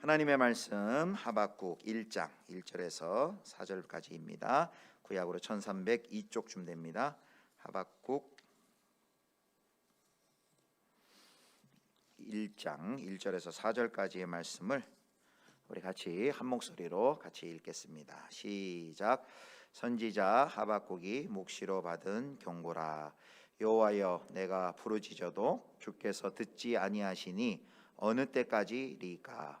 하나님의 말씀 하박국 1장 1절에서 4절까지입니다. 구약으로 1302쪽쯤 됩니다. 하박국 1장 1절에서 4절까지의 말씀을 우리 같이 한 목소리로 같이 읽겠습니다. 시작. 선지자 하박국이 묵시로 받은 경고라. 여호와여 내가 부르짖어도 주께서 듣지 아니하시니 어느 때까지리까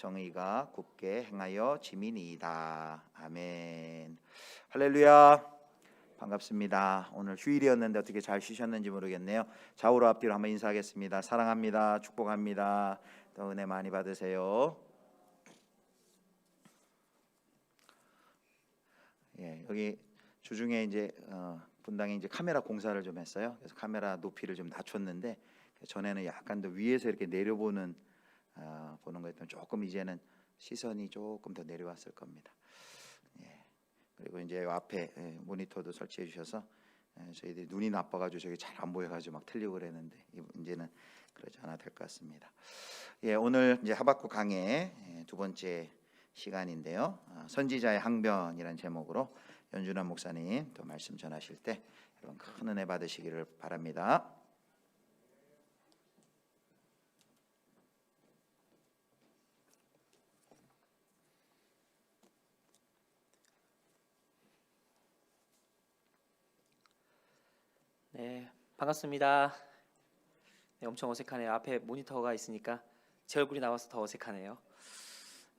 정의가 굳게 행하여 지민이이다. 아멘. 할렐루야. 반갑습니다. 오늘 휴일이었는데 어떻게 잘 쉬셨는지 모르겠네요. 좌우로 앞뒤로 한번 인사하겠습니다. 사랑합니다. 축복합니다. 더 은혜 많이 받으세요. 예, 여기 주중에 이제 어, 분당에 이제 카메라 공사를 좀 했어요. 그래서 카메라 높이를 좀 낮췄는데 전에는 약간 더 위에서 이렇게 내려보는 어, 보는 거였던 조금 이제는 시선이 조금 더 내려왔을 겁니다. 예. 그리고 이제 요 앞에 예, 모니터도 설치해 주셔서 예, 저희들이 눈이 나빠가지고 저기 잘안 보여가지고 막 틀리고 그랬는데 이- 이제는 그러지 않아 될것 같습니다. 예, 오늘 이제 하박국 강의 예, 두 번째 시간인데요. 아, 선지자의 항변이라는 제목으로 연준환 목사님 또 말씀 전하실 때 여러분 큰 은혜 받으시기를 바랍니다. 네, 반갑습니다. 네, 엄청 어색하네요. 앞에 모니터가 있으니까 제 얼굴이 나와서 더 어색하네요.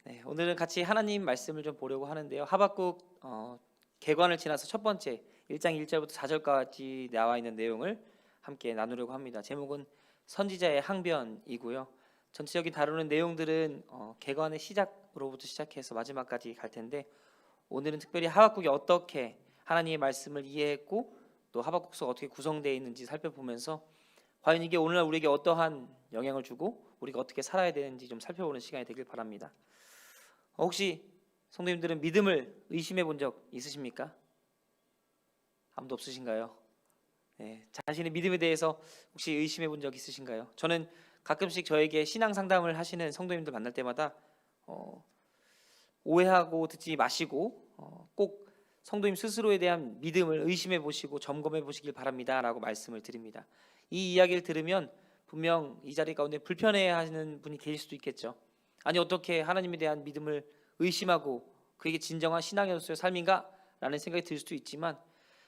네, 오늘은 같이 하나님 말씀을 좀 보려고 하는데요. 하박국 어, 개관을 지나서 첫 번째 1장 1절부터 4절까지 나와 있는 내용을 함께 나누려고 합니다. 제목은 선지자의 항변이고요. 전체적인 다루는 내용들은 어, 개관의 시작으로부터 시작해서 마지막까지 갈 텐데 오늘은 특별히 하박국이 어떻게 하나님의 말씀을 이해했고 또 하박국서가 어떻게 구성되어 있는지 살펴보면서 과연 이게 오늘날 우리에게 어떠한 영향을 주고 우리가 어떻게 살아야 되는지 좀 살펴보는 시간이 되길 바랍니다. 어, 혹시 성도님들은 믿음을 의심해 본 적 있으십니까? 아무도 없으신가요? 네, 자신의 믿음에 대해서 혹시 의심해 본 적 있으신가요? 저는 가끔씩 저에게 신앙 상담을 하시는 성도님들 만날 때마다 어, 오해하고 듣지 마시고 어, 꼭 성도님 스스로에 대한 믿음을 의심해 보시고 점검해 보시길 바랍니다라고 말씀을 드립니다. 이 이야기를 들으면 분명 이 자리 가운데 불편해 하시는 분이 계실 수도 있겠죠. 아니 어떻게 하나님에 대한 믿음을 의심하고 그게 진정한 신앙으로서의 삶인가라는 생각이 들 수도 있지만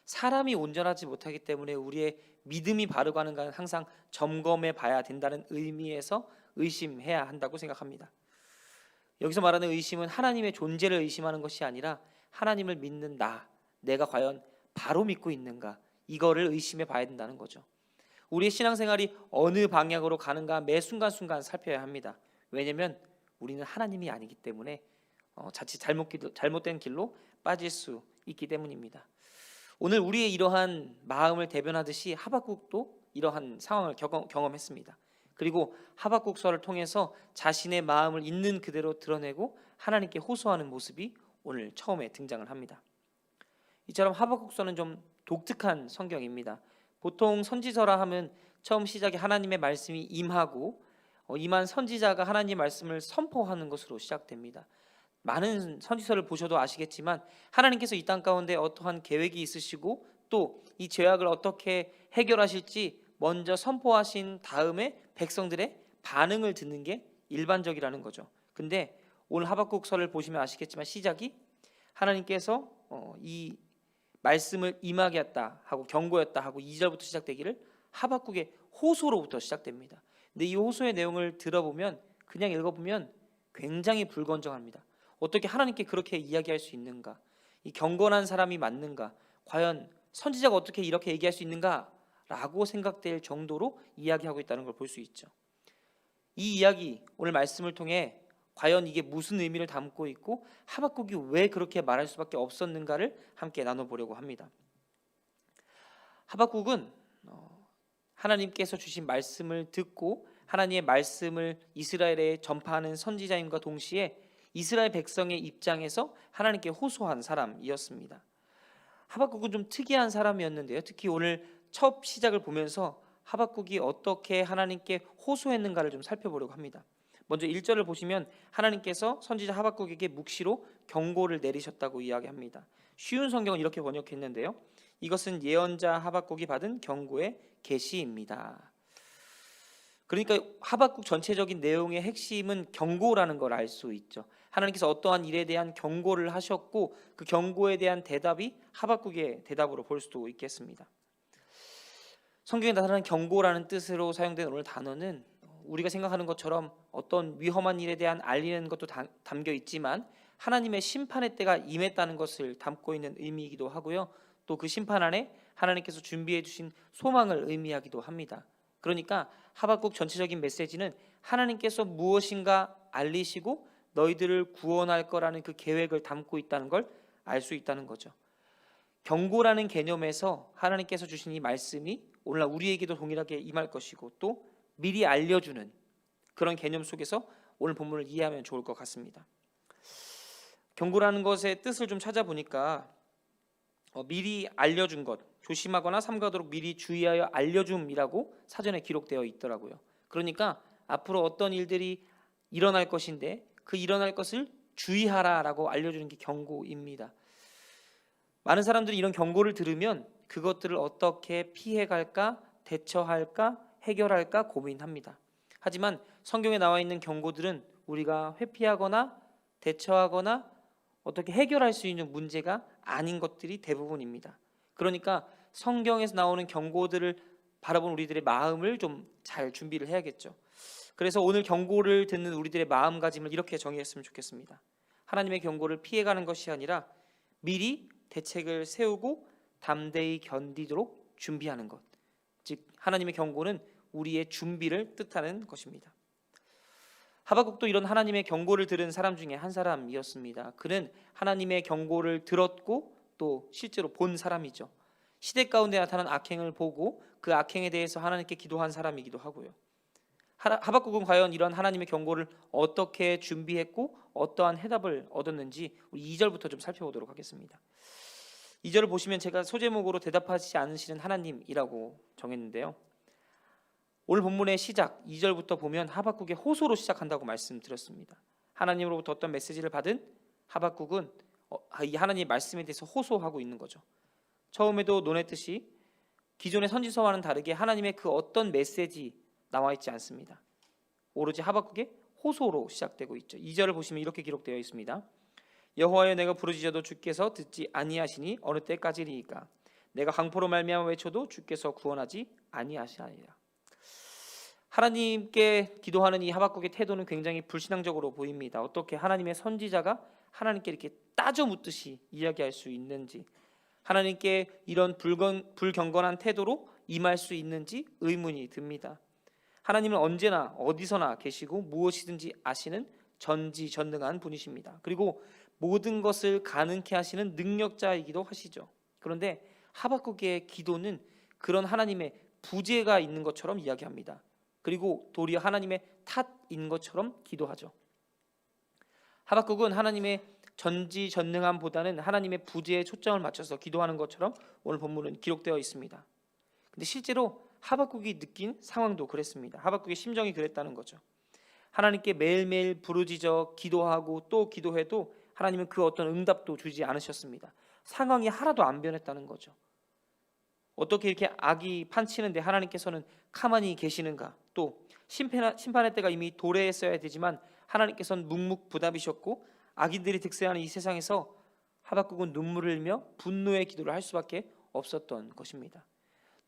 사람이 온전하지 못하기 때문에 우리의 믿음이 바르고 하는가는 항상 점검해 봐야 된다는 의미에서 의심해야 한다고 생각합니다. 여기서 말하는 의심은 하나님의 존재를 의심하는 것이 아니라 하나님을 믿는 나, 내가 과연 바로 믿고 있는가 이거를 의심해 봐야 된다는 거죠. 우리의 신앙생활이 어느 방향으로 가는가 매 순간순간 살펴야 합니다. 왜냐하면 우리는 하나님이 아니기 때문에 어, 자칫 잘못 길- 잘못된 길로 빠질 수 있기 때문입니다. 오늘 우리의 이러한 마음을 대변하듯이 하박국도 이러한 상황을 경험, 경험했습니다. 그리고 하박국서를 통해서 자신의 마음을 있는 그대로 드러내고 하나님께 호소하는 모습이 오늘 처음에 등장을 합니다. 이처럼 하박국서는 좀 독특한 성경입니다. 보통 선지서라 하면 처음 시작에 하나님의 말씀이 임하고 어, 임한 선지자가 하나님 말씀을 선포하는 것으로 시작됩니다. 많은 선지서를 보셔도 아시겠지만 하나님께서 이 땅 가운데 어떠한 계획이 있으시고 또 이 죄악을 어떻게 해결하실지 먼저 선포하신 다음에 백성들의 반응을 듣는 게 일반적이라는 거죠. 근데 오늘 하박국서를 보시면 아시겠지만 시작이 하나님께서 어, 이 말씀을 임하게 했다 하고 경고했다 하고 2절부터 시작되기를 하박국의 호소로부터 시작됩니다. 근데 이 호소의 내용을 들어보면 그냥 읽어보면 굉장히 불건정합니다. 어떻게 하나님께 그렇게 이야기할 수 있는가? 이 경건한 사람이 맞는가? 과연 선지자가 어떻게 이렇게 얘기할 수 있는가 라고 생각될 정도로 이야기하고 있다는 걸 볼 수 있죠. 이 이야기 오늘 말씀을 통해 과연 이게 무슨 의미를 담고 있고 하박국이 왜 그렇게 말할 수밖에 없었는가를 함께 나눠보려고 합니다. 하박국은 어, 하나님께서 주신 말씀을 듣고 하나님의 말씀을 이스라엘에 전파하는 선지자임과 동시에 이스라엘 백성의 입장에서 하나님께 호소한 사람이었습니다. 하박국은 좀 특이한 사람이었는데요. 특히 오늘 첫 시작을 보면서 하박국이 어떻게 하나님께 호소했는가를 좀 살펴보려고 합니다. 먼저 1절을 보시면 하나님께서 선지자 하박국에게 묵시로 경고를 내리셨다고 이야기합니다. 쉬운 성경은 이렇게 번역했는데요. 이것은 예언자 하박국이 받은 경고의 계시입니다. 그러니까 하박국 전체적인 내용의 핵심은 경고라는 걸 알 수 있죠. 하나님께서 어떠한 일에 대한 경고를 하셨고 그 경고에 대한 대답이 하박국의 대답으로 볼 수도 있겠습니다. 성경에 나타나는 경고라는 뜻으로 사용된 오늘 단어는 우리가 생각하는 것처럼 어떤 위험한 일에 대한 알리는 것도 다- 담겨 있지만 하나님의 심판의 때가 임했다는 것을 담고 있는 의미이기도 하고요. 또 그 심판 안에 하나님께서 준비해 주신 소망을 의미하기도 합니다. 그러니까 하박국 전체적인 메시지는 하나님께서 무엇인가 알리시고 너희들을 구원할 거라는 그 계획을 담고 있다는 걸 알 수 있다는 거죠. 경고라는 개념에서 하나님께서 주신 이 말씀이 오늘날 우리에게도 동일하게 임할 것이고 또 미리 알려주는 그런 개념 속에서 오늘 본문을 이해하면 좋을 것 같습니다. 경고라는 것의 뜻을 좀 찾아보니까 어, 미리 알려준 것, 조심하거나 삼가도록 미리 주의하여 알려줌이라고 사전에 기록되어 있더라고요. 그러니까 앞으로 어떤 일들이 일어날 것인데 그 일어날 것을 주의하라라고 알려주는 게 경고입니다. 많은 사람들이 이런 경고를 들으면 그것들을 어떻게 피해갈까, 대처할까, 해결할까 고민합니다. 하지만 성경에 나와 있는 경고들은 우리가 회피하거나 대처하거나 어떻게 해결할 수 있는 문제가 아닌 것들이 대부분입니다. 그러니까 성경에서 나오는 경고들을 바라본 우리들의 마음을 좀 잘 준비를 해야겠죠. 그래서 오늘 경고를 듣는 우리들의 마음가짐을 이렇게 정의했으면 좋겠습니다. 하나님의 경고를 피해가는 것이 아니라 미리 대책을 세우고 담대히 견디도록 준비하는 것. 즉 하나님의 경고는 우리의 준비를 뜻하는 것입니다. 하박국도 이런 하나님의 경고를 들은 사람 중에 한 사람이었습니다. 그는 하나님의 경고를 들었고 또 실제로 본 사람이죠. 시대 가운데 나타난 악행을 보고 그 악행에 대해서 하나님께 기도한 사람이기도 하고요. 하박국은 과연 이런 하나님의 경고를 어떻게 준비했고 어떠한 해답을 얻었는지 우리 2절부터 좀 살펴보도록 하겠습니다. 2절을 보시면 제가 소제목으로 대답하지 않으시는 하나님이라고 정했는데요. 오늘 본문의 시작 2절부터 보면 하박국의 호소로 시작한다고 말씀드렸습니다. 하나님으로부터 어떤 메시지를 받은 하박국은 어, 이 하나님의 말씀에 대해서 호소하고 있는 거죠. 처음에도 논했듯이 기존의 선지서와는 다르게 하나님의 그 어떤 메시지 나와 있지 않습니다. 오로지 하박국의 호소로 시작되고 있죠. 2절을 보시면 이렇게 기록되어 있습니다. 여호와여 내가 부르짖어도 주께서 듣지 아니하시니 어느 때까지리이까 내가 강포로 말미암아 외쳐도 주께서 구원하지 아니하시나이다. 하나님께 기도하는 이 하박국의 태도는 굉장히 불신앙적으로 보입니다. 어떻게 하나님의 선지자가 하나님께 이렇게 따져 묻듯이 이야기할 수 있는지 하나님께 이런 불건, 불경건한 태도로 임할 수 있는지 의문이 듭니다. 하나님은 언제나 어디서나 계시고 무엇이든지 아시는 전지전능한 분이십니다. 그리고 모든 것을 가능케 하시는 능력자이기도 하시죠. 그런데 하박국의 기도는 그런 하나님의 부재가 있는 것처럼 이야기합니다. 그리고 도리어 하나님의 탓인 것처럼 기도하죠. 하박국은 하나님의 전지전능함보다는 하나님의 부재에 초점을 맞춰서 기도하는 것처럼 오늘 본문은 기록되어 있습니다. 근데 실제로 하박국이 느낀 상황도 그랬습니다. 하박국의 심정이 그랬다는 거죠. 하나님께 매일매일 부르짖어 기도하고 또 기도해도 하나님은 그 어떤 응답도 주지 않으셨습니다. 상황이 하나도 안 변했다는 거죠. 어떻게 이렇게 악이 판치는데 하나님께서는 가만히 계시는가? 또 심판, 심판의 때가 이미 도래했어야 되지만 하나님께서는 묵묵부답이셨고 악인들이 득세하는 이 세상에서 하박국은 눈물을 흘며 분노의 기도를 할 수밖에 없었던 것입니다.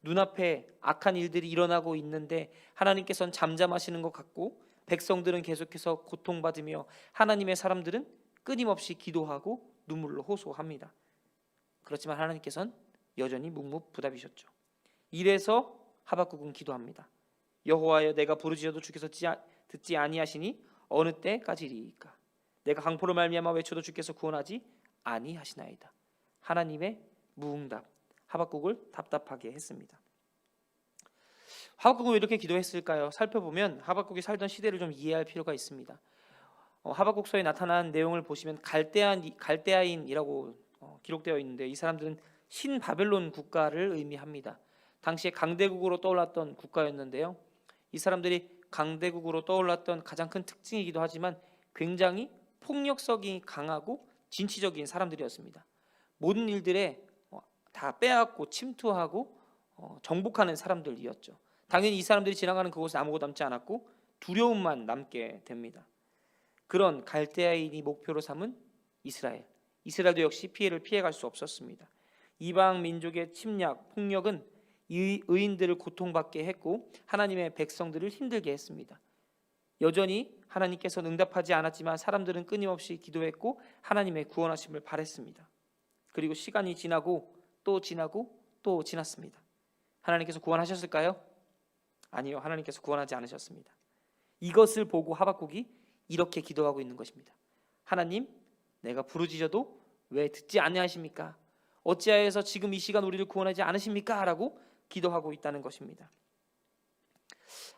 눈앞에 악한 일들이 일어나고 있는데 하나님께서는 잠잠하시는 것 같고 백성들은 계속해서 고통받으며 하나님의 사람들은 끊임없이 기도하고 눈물로 호소합니다. 그렇지만 하나님께서는 여전히 묵묵부답이셨죠. 이래서 하박국은 기도합니다. 여호와여 내가 부르짖어도 주께서 듣지 아니하시니 어느 때까지리이까 내가 강포로 말미암아 외쳐도 주께서 구원하지 아니하시나이다 하나님의 무응답 하박국을 답답하게 했습니다 하박국은 왜 이렇게 기도했을까요? 살펴보면 하박국이 살던 시대를 좀 이해할 필요가 있습니다 어, 하박국서에 나타난 내용을 보시면 갈대아인, 갈대아인이라고 어, 기록되어 있는데 이 사람들은 신바벨론 국가를 의미합니다. 당시에 강대국으로 떠올랐던 국가였는데요. 이 사람들이 강대국으로 떠올랐던 가장 큰 특징이기도 하지만 굉장히 폭력성이 강하고 진취적인 사람들이었습니다. 모든 일들에 어, 다 빼앗고 침투하고 어, 정복하는 사람들이었죠. 당연히 이 사람들이 지나가는 그곳에 아무것도 남지 않았고 두려움만 남게 됩니다. 그런 갈대아인이 목표로 삼은 이스라엘. 이스라엘도 역시 피해를 피해갈 수 없었습니다. 이방 민족의 침략, 폭력은 의- 의인들을 고통받게 했고 하나님의 백성들을 힘들게 했습니다. 여전히 하나님께서 응답하지 않았지만 사람들은 끊임없이 기도했고 하나님의 구원하심을 바랬습니다. 그리고 시간이 지나고 또 지나고 또 지났습니다. 하나님께서 구원하셨을까요? 아니요. 하나님께서 구원하지 않으셨습니다. 이것을 보고 하박국이 이렇게 기도하고 있는 것입니다. 하나님, 내가 부르짖어도 왜 듣지 아니하십니까? 어찌하여서 지금 이 시간 우리를 구원하지 않으십니까? 라고 기도하고 있다는 것입니다.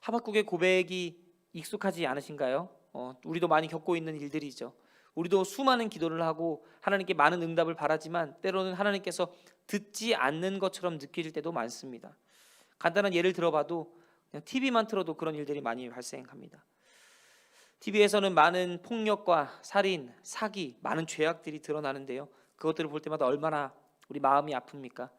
하박국의 고백이 익숙하지 않으신가요? 어, 우리도 많이 겪고 있는 일들이죠. 우리도 수많은 기도를 하고 하나님께 많은 응답을 바라지만 때로는 하나님께서 듣지 않는 것처럼 느껴질 때도 많습니다. 간단한 예를 들어봐도 그냥 TV만 틀어도 그런 일들이 많이 발생합니다. TV에서는 많은 폭력과 살인, 사기, 많은 죄악들이 드러나는데요. 그것들을 볼 때마다 얼마나 우리 마음이 아픕니까?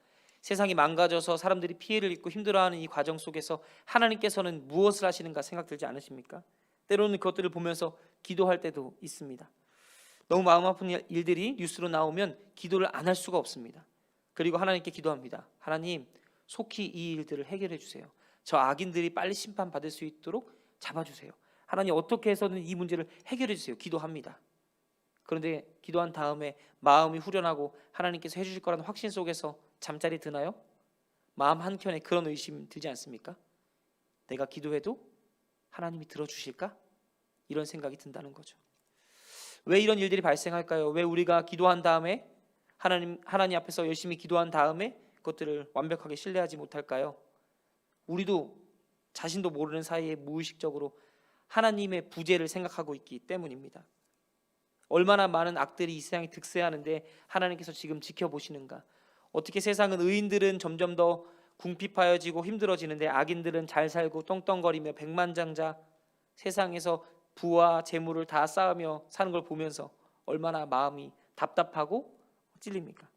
세상이 망가져서 사람들이 피해를 입고 힘들어하는 이 과정 속에서 하나님께서는 무엇을 하시는가 생각들지 않으십니까? 때로는 그것들을 보면서 기도할 때도 있습니다. 너무 마음 아픈 일- 일들이 뉴스로 나오면 기도를 안 할 수가 없습니다. 그리고 하나님께 기도합니다. 하나님, 속히 이 일들을 해결해 주세요. 저 악인들이 빨리 심판 받을 수 있도록 잡아 주세요. 하나님 어떻게 해서든 이 문제를 해결해 주세요. 기도합니다. 그런데 기도한 다음에 마음이 후련하고 하나님께서 해 주실 거라는 확신 속에서 잠자리 드나요? 마음 한켠에 그런 의심 들지 않습니까? 내가 기도해도 하나님이 들어주실까? 이런 생각이 든다는 거죠. 왜 이런 일들이 발생할까요? 왜 우리가 기도한 다음에 하나님 하나님 앞에서 열심히 기도한 다음에 그것들을 완벽하게 신뢰하지 못할까요? 우리도 자신도 모르는 사이에 무의식적으로 하나님의 부재를 생각하고 있기 때문입니다. 얼마나 많은 악들이 이 세상에 득세하는데 하나님께서 지금 지켜보시는가? 어떻게 세상은 의인들은 점점 더 궁핍하여지고 힘들어지는데 악인들은 잘 살고 떵떵거리며 백만장자 세상에서 부와 재물을 다 쌓으며 사는 걸 보면서 얼마나 마음이 답답하고 찔립니까?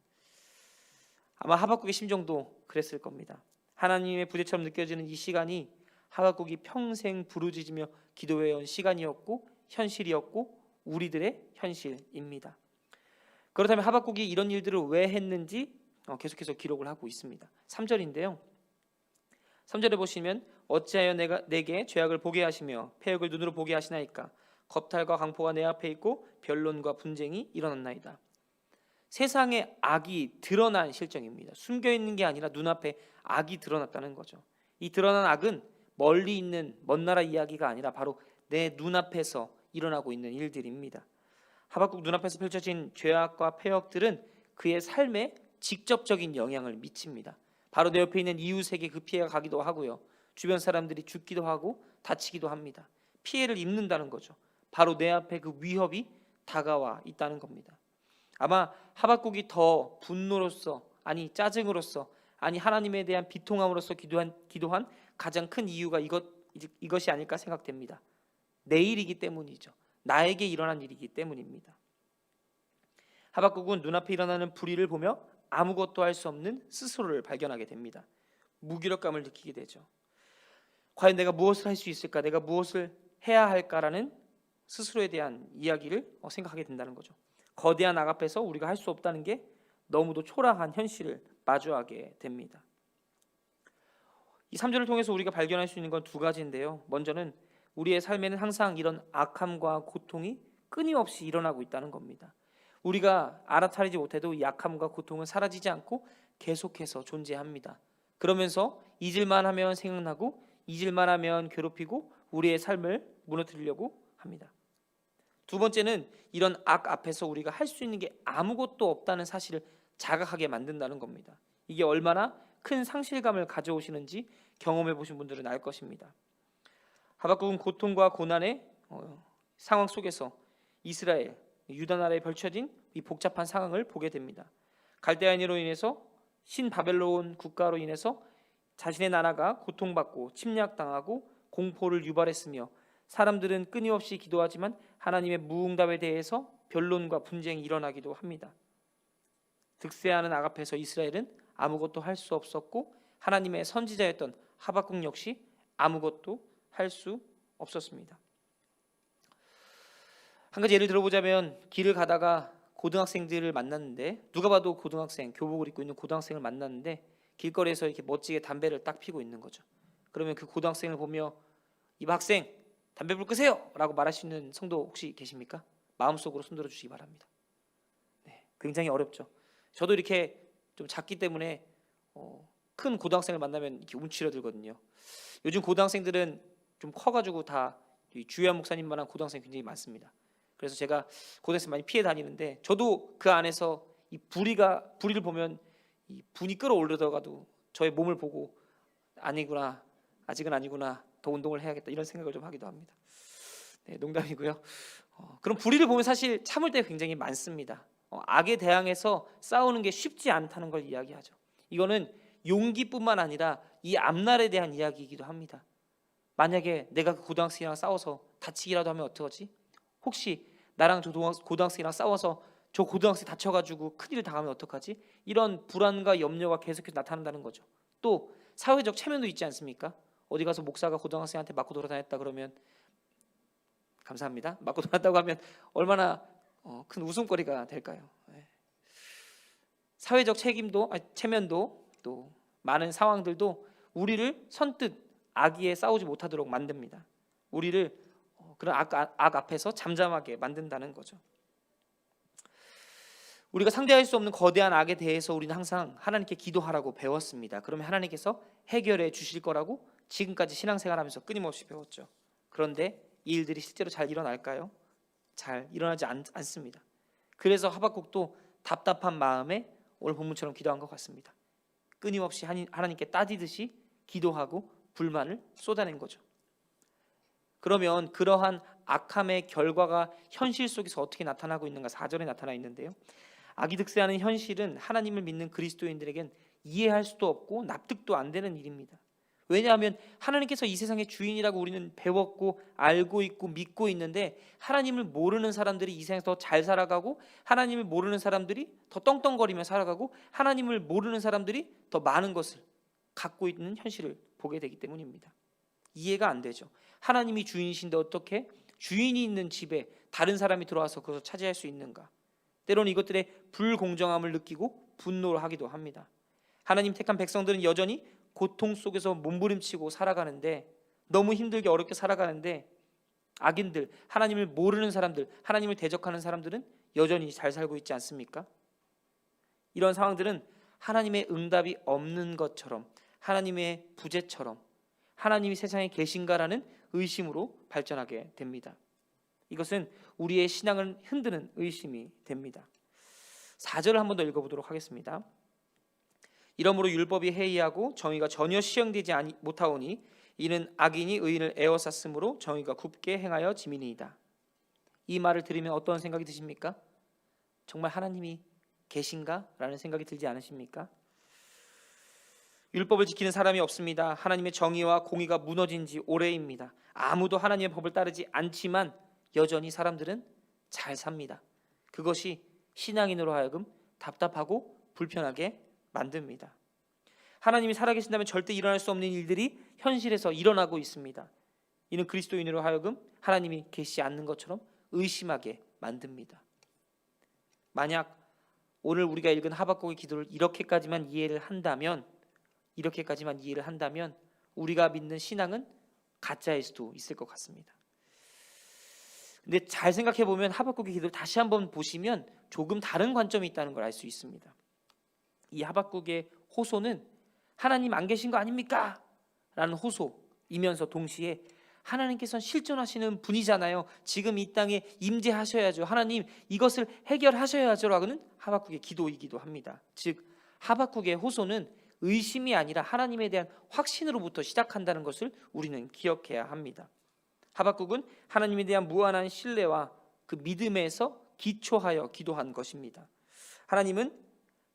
아마 하박국의 심정도 그랬을 겁니다. 하나님의 부재처럼 느껴지는 이 시간이 하박국이 평생 부르짖으며 기도해온 시간이었고 현실이었고 우리들의 현실입니다. 그렇다면 하박국이 이런 일들을 왜 했는지 어, 계속해서 기록을 하고 있습니다. 3절인데요. 3절에 보시면 어찌하여 내가 내게 죄악을 보게 하시며 폐역을 눈으로 보게 하시나이까 겁탈과 강포가 내 앞에 있고 변론과 분쟁이 일어났나이다. 세상에 악이 드러난 실정입니다. 숨겨 있는 게 아니라 눈앞에 악이 드러났다는 거죠. 이 드러난 악은 멀리 있는 먼 나라 이야기가 아니라 바로 내 눈앞에서 일어나고 있는 일들입니다. 하박국 눈앞에서 펼쳐진 죄악과 폐역들은 그의 삶에 직접적인 영향을 미칩니다. 바로 내 옆에 있는 이웃에게 그 피해가 가기도 하고요. 주변 사람들이 죽기도 하고 다치기도 합니다. 피해를 입는다는 거죠. 바로 내 앞에 그 위협이 다가와 있다는 겁니다. 아마 하박국이 더 분노로서 아니 짜증으로서 아니 하나님에 대한 비통함으로써 기도한 기도한 가장 큰 이유가 이것 이것이 아닐까 생각됩니다. 내일이기 때문이죠. 나에게 일어난 일이기 때문입니다. 하박국은 눈앞에 일어나는 불의를 보며 아무것도 할 수 없는 스스로를 발견하게 됩니다. 무기력감을 느끼게 되죠. 과연 내가 무엇을 할 수 있을까? 내가 무엇을 해야 할까라는 스스로에 대한 이야기를 어, 생각하게 된다는 거죠. 거대한 악 앞에서 우리가 할 수 없다는 게 너무도 초라한 현실을 마주하게 됩니다. 이 3절을 통해서 우리가 발견할 수 있는 건 두 가지인데요. 먼저는 우리의 삶에는 항상 이런 악함과 고통이 끊임없이 일어나고 있다는 겁니다. 우리가 알아차리지 못해도 이 약함과 고통은 사라지지 않고 계속해서 존재합니다. 그러면서 잊을만 하면 생각나고 잊을만 하면 괴롭히고 우리의 삶을 무너뜨리려고 합니다. 두 번째는 이런 악 앞에서 우리가 할 수 있는 게 아무것도 없다는 사실을 자각하게 만든다는 겁니다. 이게 얼마나 큰 상실감을 가져오시는지 경험해 보신 분들은 알 것입니다. 하박국은 고통과 고난의 어, 상황 속에서 이스라엘, 유다 나라에 펼쳐진 이 복잡한 상황을 보게 됩니다. 갈대아인으로 인해서 신 바벨론 국가로 인해서 자신의 나라가 고통받고 침략당하고 공포를 유발했으며 사람들은 끊임없이 기도하지만 하나님의 무응답에 대해서 변론과 분쟁이 일어나기도 합니다. 득세하는 악 앞에서 이스라엘은 아무것도 할 수 없었고 하나님의 선지자였던 하박국 역시 아무것도 할 수 없었습니다. 한 가지 예를 들어보자면 길을 가다가 고등학생들을 만났는데 누가 봐도 고등학생 교복을 입고 있는 고등학생을 만났는데 길거리에서 이렇게 멋지게 담배를 딱 피고 있는 거죠. 그러면 그 고등학생을 보며 이 학생 담배 불 끄세요라고 말할 수 있는 성도 혹시 계십니까? 마음속으로 손들어 주시기 바랍니다. 네, 굉장히 어렵죠. 저도 이렇게 좀 작기 때문에 어, 큰 고등학생을 만나면 이렇게 움츠러들거든요. 요즘 고등학생들은 좀 커가지고 다이 주야 목사님만한 고등학생이 굉장히 많습니다. 그래서 제가 고등학생 많이 피해 다니는데 저도 그 안에서 이 불이가 불이를 보면 이 분이 끌어올르다가도 저의 몸을 보고 아니구나 아직은 아니구나 더 운동을 해야겠다 이런 생각을 좀 하기도 합니다. 네, 농담이고요. 어, 그럼 불의를 보면 사실 참을 때 굉장히 많습니다. 어, 악에 대항해서 싸우는 게 쉽지 않다는 걸 이야기하죠. 이거는 용기뿐만 아니라 이 앞날에 대한 이야기이기도 합니다. 만약에 내가 그 고등학생이랑 싸워서 다치기라도 하면 어떡하지? 혹시 나랑 저 고등학생이랑 싸워서 저 고등학생 다쳐가지고 큰일을 당하면 어떡하지? 이런 불안과 염려가 계속해서 나타난다는 거죠. 또 사회적 체면도 있지 않습니까? 어디 가서 목사가 고등학생한테 맞고 돌아다녔다 그러면 감사합니다. 맞고 돌아다고 하면 얼마나 어, 큰 웃음거리가 될까요? 예. 사회적 책임도 아니, 체면도 또 많은 상황들도 우리를 선뜻 악의에 싸우지 못하도록 만듭니다. 우리를 어, 그런 악, 악, 악 앞에서 잠잠하게 만든다는 거죠. 우리가 상대할 수 없는 거대한 악에 대해서 우리는 항상 하나님께 기도하라고 배웠습니다. 그러면 하나님께서 해결해 주실 거라고 지금까지 신앙생활하면서 끊임없이 배웠죠. 그런데 이 일들이 실제로 잘 일어날까요? 잘 일어나지 않, 않습니다. 그래서 하박국도 답답한 마음에 오늘 본문처럼 기도한 것 같습니다. 끊임없이 하나님께 따지듯이 기도하고 불만을 쏟아낸 거죠. 그러면 그러한 악함의 결과가 현실 속에서 어떻게 나타나고 있는가 4절에 나타나 있는데요. 악이 득세하는 현실은 하나님을 믿는 그리스도인들에겐 이해할 수도 없고 납득도 안 되는 일입니다. 왜냐하면 하나님께서 이 세상의 주인이라고 우리는 배웠고 알고 있고 믿고 있는데 하나님을 모르는 사람들이 이 세상에서 더 잘 살아가고 하나님을 모르는 사람들이 더 떵떵거리며 살아가고 하나님을 모르는 사람들이 더 많은 것을 갖고 있는 현실을 보게 되기 때문입니다. 이해가 안 되죠. 하나님이 주인이신데 어떻게 주인이 있는 집에 다른 사람이 들어와서 그것을 차지할 수 있는가? 때로는 이것들의 불공정함을 느끼고 분노를 하기도 합니다. 하나님 택한 백성들은 여전히 고통 속에서 몸부림치고 살아가는데 너무 힘들게 어렵게 살아가는데 악인들, 하나님을 모르는 사람들, 하나님을 대적하는 사람들은 여전히 잘 살고 있지 않습니까? 이런 상황들은 하나님의 응답이 없는 것처럼 하나님의 부재처럼 하나님이 세상에 계신가라는 의심으로 발전하게 됩니다. 이것은 우리의 신앙을 흔드는 의심이 됩니다. 4절을 한 번 더 읽어보도록 하겠습니다. 이러므로 율법이 해이하고 정의가 전혀 시행되지 못하오니 이는 악인이 의인을 에워쌌으므로 정의가 굽게 행하여 지민이이다. 이 말을 들으면 어떤 생각이 드십니까? 정말 하나님이 계신가라는 생각이 들지 않으십니까? 율법을 지키는 사람이 없습니다. 하나님의 정의와 공의가 무너진 지 오래입니다. 아무도 하나님의 법을 따르지 않지만 여전히 사람들은 잘 삽니다. 그것이 신앙인으로 하여금 답답하고 불편하게 만듭니다. 하나님이 살아계신다면 절대 일어날 수 없는 일들이 현실에서 일어나고 있습니다. 이는 그리스도인으로 하여금 하나님이 계시지 않는 것처럼 의심하게 만듭니다. 만약 오늘 우리가 읽은 하박국의 기도를 이렇게까지만 이해를 한다면 이렇게까지만 이해를 한다면 우리가 믿는 신앙은 가짜일 수도 있을 것 같습니다. 근데 잘 생각해 보면 하박국의 기도를 다시 한번 보시면 조금 다른 관점이 있다는 걸 알 수 있습니다. 이 하박국의 호소는 하나님 안 계신 거 아닙니까? 라는 호소이면서 동시에 하나님께서는 실존하시는 분이잖아요. 지금 이 땅에 임재하셔야죠. 하나님 이것을 해결하셔야죠라고는 하박국의 기도이기도 합니다. 즉 하박국의 호소는 의심이 아니라 하나님에 대한 확신으로부터 시작한다는 것을 우리는 기억해야 합니다. 하박국은 하나님에 대한 무한한 신뢰와 그 믿음에서 기초하여 기도한 것입니다. 하나님은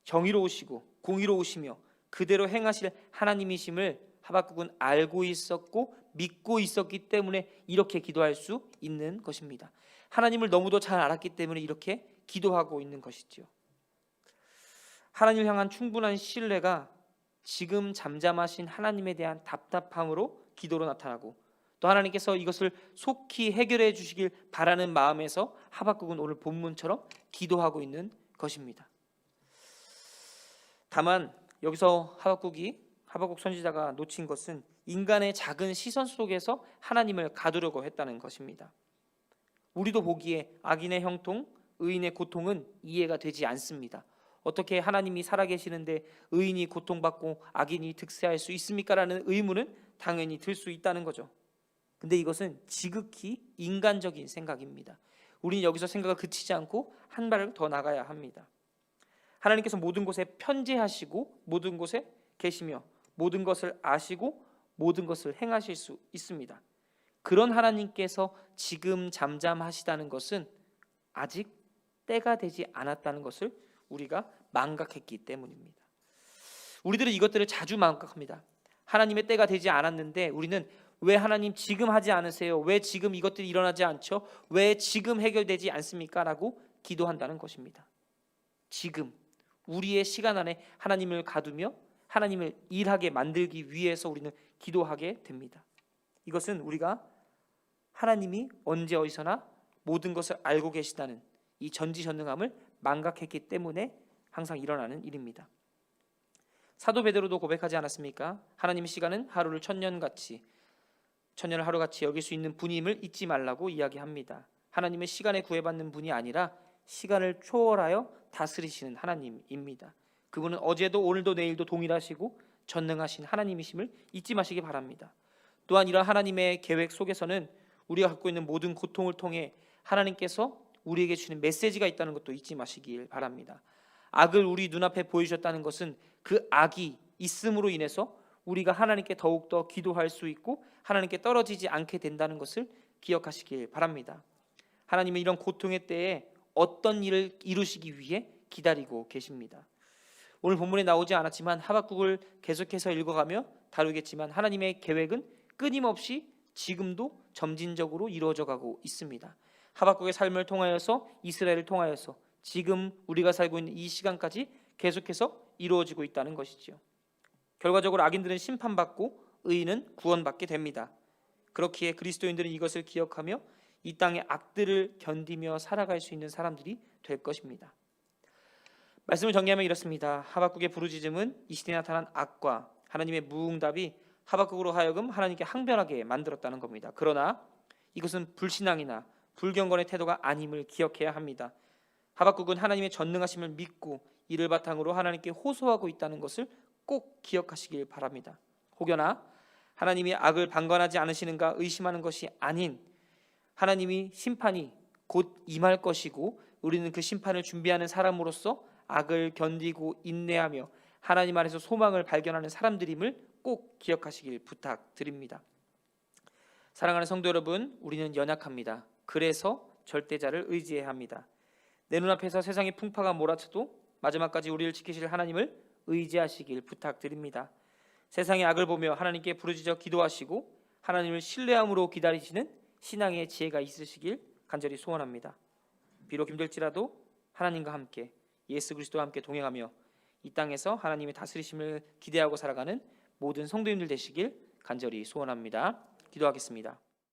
정의로우시고 공의로우시며 그대로 행하실 하나님이심을 하박국은 알고 있었고 믿고 있었기 때문에 이렇게 기도할 수 있는 것입니다. 하나님을 너무도 잘 알았기 때문에 이렇게 기도하고 있는 것이지요. 하나님을 향한 충분한 신뢰가 지금 잠잠하신 하나님에 대한 답답함으로 기도로 나타나고 또 하나님께서 이것을 속히 해결해 주시길 바라는 마음에서 하박국은 오늘 본문처럼 기도하고 있는 것입니다. 다만 여기서 하박국이 하박국 선지자가 놓친 것은 인간의 작은 시선 속에서 하나님을 가두려고 했다는 것입니다. 우리도 보기에 악인의 형통, 의인의 고통은 이해가 되지 않습니다. 어떻게 하나님이 살아계시는데 의인이 고통받고 악인이 득세할 수 있습니까라는 의문은 당연히 들 수 있다는 거죠. 근데 이것은 지극히 인간적인 생각입니다. 우리는 여기서 생각을 그치지 않고 한 발을 더 나가야 합니다. 하나님께서 모든 곳에 편재하시고 모든 곳에 계시며 모든 것을 아시고 모든 것을 행하실 수 있습니다. 그런 하나님께서 지금 잠잠하시다는 것은 아직 때가 되지 않았다는 것을 우리가 망각했기 때문입니다. 우리들은 이것들을 자주 망각합니다. 하나님의 때가 되지 않았는데 우리는 왜 하나님 지금 하지 않으세요? 왜 지금 이것들이 일어나지 않죠? 왜 지금 해결되지 않습니까? 라고 기도한다는 것입니다. 지금 우리의 시간 안에 하나님을 가두며 하나님을 일하게 만들기 위해서 우리는 기도하게 됩니다. 이것은 우리가 하나님이 언제 어디서나 모든 것을 알고 계시다는 이 전지전능함을 망각했기 때문에 항상 일어나는 일입니다. 사도 베드로도 고백하지 않았습니까? 하나님의 시간은 하루를 천년같이 천년을 하루같이 여길 수 있는 분임을 잊지 말라고 이야기합니다. 하나님의 시간에 구애받는 분이 아니라 시간을 초월하여 다스리시는 하나님입니다. 그분은 어제도 오늘도 내일도 동일하시고 전능하신 하나님이심을 잊지 마시기 바랍니다. 또한 이러한 하나님의 계획 속에서는 우리가 갖고 있는 모든 고통을 통해 하나님께서 우리에게 주는 메시지가 있다는 것도 잊지 마시길 바랍니다. 악을 우리 눈앞에 보이셨다는 것은 그 악이 있음으로 인해서 우리가 하나님께 더욱더 기도할 수 있고 하나님께 떨어지지 않게 된다는 것을 기억하시길 바랍니다. 하나님은 이런 고통의 때에 어떤 일을 이루시기 위해 기다리고 계십니다. 오늘 본문에 나오지 않았지만 하박국을 계속해서 읽어가며 다루겠지만 하나님의 계획은 끊임없이 지금도 점진적으로 이루어져 가고 있습니다. 하박국의 삶을 통하여서 이스라엘을 통하여서 지금 우리가 살고 있는 이 시간까지 계속해서 이루어지고 있다는 것이지요. 결과적으로 악인들은 심판받고 의인은 구원받게 됩니다. 그렇기에 그리스도인들은 이것을 기억하며 이 땅의 악들을 견디며 살아갈 수 있는 사람들이 될 것입니다. 말씀을 정리하면 이렇습니다. 하박국의 부르짖음은 이 시대에 나타난 악과 하나님의 무응답이 하박국으로 하여금 하나님께 항변하게 만들었다는 겁니다. 그러나 이것은 불신앙이나 불경건의 태도가 아님을 기억해야 합니다. 하박국은 하나님의 전능하심을 믿고 이를 바탕으로 하나님께 호소하고 있다는 것을 꼭 기억하시길 바랍니다. 혹여나 하나님이 악을 방관하지 않으시는가 의심하는 것이 아닌 하나님이 심판이 곧 임할 것이고 우리는 그 심판을 준비하는 사람으로서 악을 견디고 인내하며 하나님 안에서 소망을 발견하는 사람들임을 꼭 기억하시길 부탁드립니다. 사랑하는 성도 여러분, 우리는 연약합니다. 그래서 절대자를 의지해야 합니다. 내 눈앞에서 세상의 풍파가 몰아쳐도 마지막까지 우리를 지키실 하나님을 의지하시길 부탁드립니다. 세상의 악을 보며 하나님께 부르짖어 기도하시고 하나님을 신뢰함으로 기다리시는 신앙의 지혜가 있으시길 간절히 소원합니다. 비록 힘들지라도 하나님과 함께 예수 그리스도와 함께 동행하며 이 땅에서 하나님의 다스리심을 기대하고 살아가는 모든 성도님들 되시길 간절히 소원합니다. 기도하겠습니다.